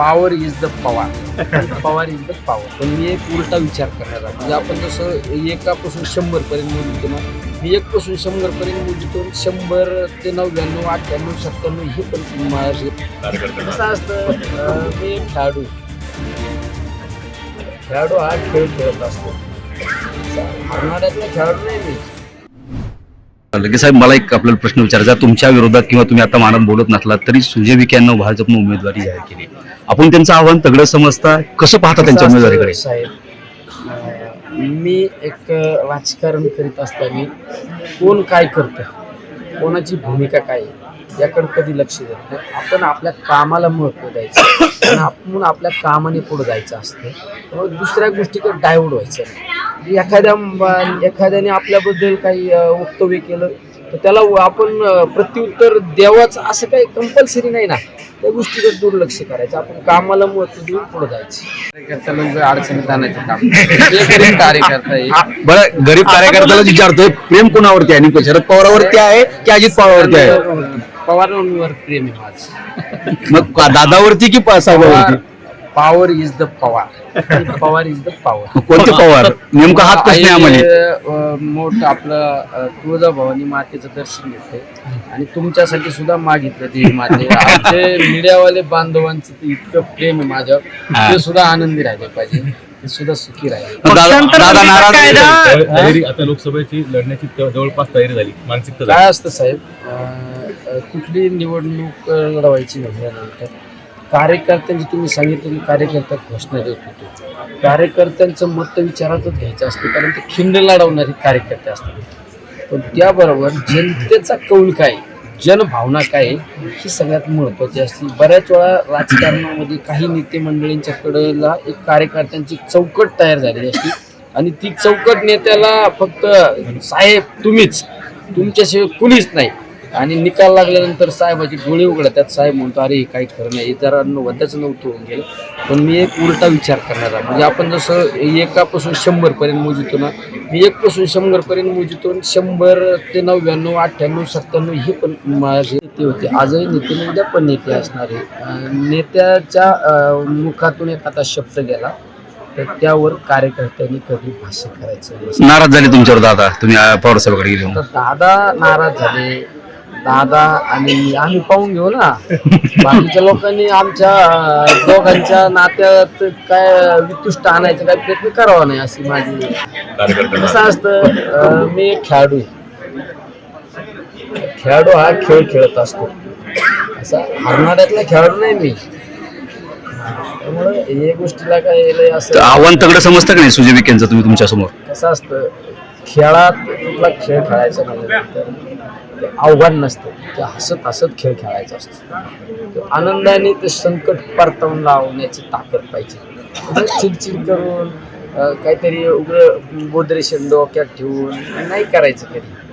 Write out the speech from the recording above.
Power is the Pawar Pawar is the power पण मी एक उलटा विचार करण्याचा म्हणजे आपण जसं एकापासून शंभर पर्यंत मोजतो ना मी एकपासून शंभरपर्यंत शंभर पर्यंत मोजतो शंभर ते नव्याण्णव अठ्ठ्याण्णव सत्त्याण्णव हे पण कसं असतं? मी एक खेळाडू. खेळाडू हा खेळ खेळत असतो. हरणाऱ्यातला खेळाडू नाही मी. लगेच साहेब मला एक आपल्याला प्रश्न विचारायचा तुमच्या विरोधात किंवा तुम्ही आता मानत बोलत नसलात तरी सुजय विखे यांना भाजपनं उमेदवारी जाहीर केली. आपण त्यांचं आव्हान तगडं समजता कसं पाहता त्यांच्या कसं असतं, उमेदवारीकडे? साहेब अं, मी एक राजकारण करीत असताना कोण काय करतं कोणाची भूमिका काय आहे, याकडे कधी लक्ष देत नाही. आपण आपल्या कामाला महत्त्व द्यायचं आणि आपण आपल्या कामाने पुढे जायचं असतं. त्यामुळे दुसऱ्या गोष्टीकडे डायव्हर्ट व्हायचं नाही. एखाद्या एखाद्याने आपल्याबद्दल काही अं, वक्तव्य केलं तर त्याला आपण प्रत्युत्तर द्यावंच असं काही कंपल्सरी नाही ना त्या गोष्टीकडे दुर्लक्ष करायचं आपण कामाला महत्त्व देऊन पुढे जायचं अडचणीत आणायचं काम हे गरीब कार्यकर्ता आहे हा, बरं गरीब कार्यकर्त्याला विचारतोय प्रेम कोणावरती आहे शरद पवारावरती आहे की अजित पवारवरती आहे पवारांवर प्रेम आहे माझं मग दादावरती की प- साहेबावरती power is the Pawar Pawar is the power कोणते पवार नेमका हात कसं नाही आम्हाला? मोठ आपलं अ, तुळजाभवानी मातेचं दर्शन घेतलंय आणि तुमच्यासाठी सुद्धा मागितलं ते माते. आमचे मीडियावाले बांधवांचं ते इतकं प्रेम आहे माझ्यावर ते सुद्धा आनंदी राहिले पाहिजे. ते सुद्धा सुखी राहिले. मग दादा दादा नाराज तयारी तयारी आता लोकसभेची लढण्याची जवळपास तयारी झाली. मानसिकता झाली. काय असतं साहेब? अं, कुठली निवडणूक अं, लढवायची म्हणल्यानंतर कार्यकर्त्यांची तुम्ही सांगितलं की कार्यकर्ता घोषणा देत होते. कार्यकर्त्यांचं मत विचारातच घ्यायचं असतं कारण ते खिंड लढवणारे कार्यकर्ते असतात. पण त्याबरोबर जनतेचा कौल काय जनभावना काय ही सगळ्यात महत्त्वाची असते. बऱ्याच वेळा राजकारणामध्ये काही नेते मंडळींच्याकडला एक कार्यकर्त्यांची चौकट तयार झालेली असते. आणि ती चौकट नेत्याला फक्त साहेब तुम्हीच. तुमच्याशिवाय कुणीच नाही. आणि निकाल लागल्यानंतर साहेबाचे डोळे उघडतात. साहेब म्हणतो अरे काही खरं नाही. जरा वद्याच नव्हतं होऊन गेलं. पण मी एक उलटा विचार करणारा म्हणजे आपण जसं एकापासून शंभर पर्यंत मोजतो ना मी एक पासून शंभर पर्यंत मोजतो शंभर ते नव्याण्णव अठ्ठ्याण्णव सत्त्याण्णव हे पण माझे नेते होते. आजही नेते उद्या पण नेते असणारे नेत्याच्या मुखातून एखादा शब्द गेला. तर त्यावर कार्यकर्त्यांनी कधी भाष्य करायचं. नाराज झाले तुमच्यावर दादा. तुम्ही अं, पवार साहेबाकडे गेले दादा नाराज झाले. दादा आणि आम्ही पाहून घेऊ ना. बाकीच्या लोकांनी आमच्या अं, दोघांच्या नात्यात काय वितुष्ट आणायचं काय प्रयत्न करावा नाही अशी माझी कार्यकर्त्यांना. कसं असतं. अं, मी एक खेळाडू आहे. खेळाडू हा खेळ खेळत असतो. असा हरणाऱ्यातला खेळाडू नाही मी. त्यामुळे हे गोष्टीला काय तर असं आव्हान तगडं समजतं का नाही सुजय तुम्ही तुमच्यासमोर कसं असतं खेळात कुठला खेळ खेळायचा म्हणल्यानंतर ते आव्हान नसतं. ते हसत हसत खेळ खेळायचा असतो. आनंदाने ते संकट परतवून लावण्याची ताकद पाहिजे. चिडचिड करून काहीतरी उघड बोदरेशन डोक्यात ठेवून नाही करायचं कधी.